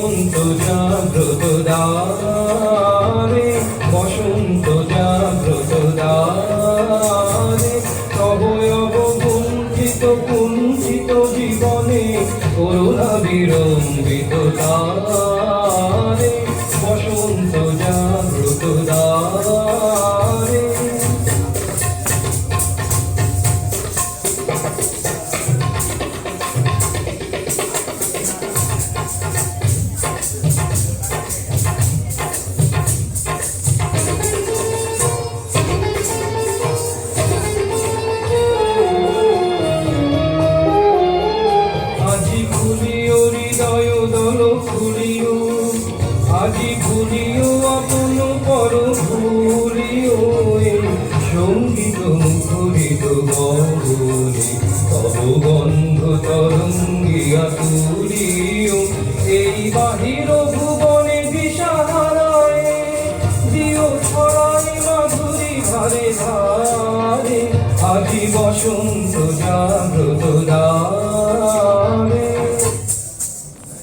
বসন্ত জাগ্রত দ্বারে বসন্ত জাগ্রত দ্বারে অবয়ব কুঞ্চিত কুঞ্চিত জীবনে, করুণা বিরম্বিত তারে বসন্ত জাগ্রত দ্বারে খুলিও আজি খুলিও আপন পর এই সংগীত মুখরিত গগনে তব গন্ধ তরঙ্গিয়া তুলিও, এই বাহির ভুবনে দিশাহারায়, দিও ছড়াই মাধুরী ধারে ধারে, আজি বসন্ত জাগ্রত